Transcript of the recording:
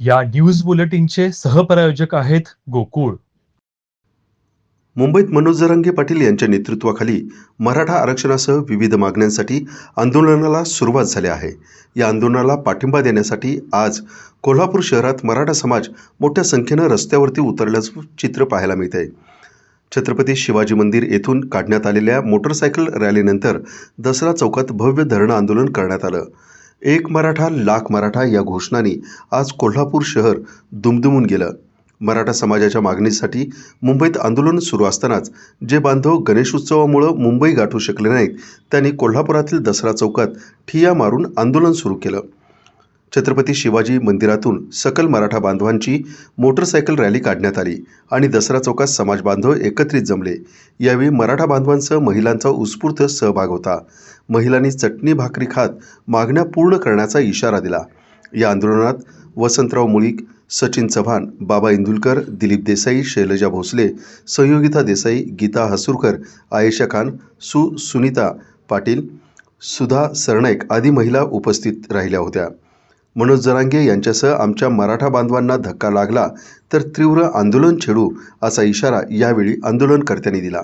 या न्यूज बुलेटिनचे सहप्रायोजक आहेत गोकुळ. मुंबईत मनोज जरांगे पाटील यांच्या नेतृत्वाखाली मराठा आरक्षणासह विविध मागण्यांसाठी आंदोलनाला सुरुवात झाली आहे. या आंदोलनाला पाठिंबा देण्यासाठी आज कोल्हापूर शहरात मराठा समाज मोठ्या संख्येनं रस्त्यावरती उतरल्याचं चित्र पाहायला मिळत आहे छत्रपती शिवाजी मंदिर येथून काढण्यात आलेल्या मोटरसायकल रॅलीनंतर दसरा चौकात भव्य धरणं आंदोलन करण्यात आलं. एक मराठा लाख मराठा या घोषणांनी आज कोल्हापूर शहर दुमदुमून गेलं. मराठा समाजाच्या मागणीसाठी मुंबईत आंदोलन सुरू असतानाच जे बांधव गणेशोत्सवामुळं मुंबई गाठू शकले नाहीत त्यांनी कोल्हापुरातील दसरा चौकात ठिया मारून आंदोलन सुरू केलं. छत्रपती शिवाजी मंदिरातून सकल मराठा बांधवांची मोटरसायकल रॅली काढण्यात आली आणि दसरा चौकात समाज बांधव एकत्रित जमले. यावेळी मराठा बांधवांसह महिलांचा उत्स्फूर्त सहभाग होता. महिलांनी चटणी भाकरी खात मागण्या पूर्ण करण्याचा इशारा दिला. या आंदोलनात वसंतराव मुळीक सचिन चव्हाण बाबा इंदुलकर दिलीप देसाई शैलजा भोसले संयोगिता देसाई गीता हसूरकर आयेशा खान सु सुनीता पाटील सुधा सरनाईक आदी महिला उपस्थित राहिल्या होत्या. मनोज जरांगे यांच्यासह आमच्या मराठा बांधवांना धक्का लागला तर तीव्र आंदोलन छेडू असा इशारा यावेळी आंदोलनकर्त्यांनी दिला.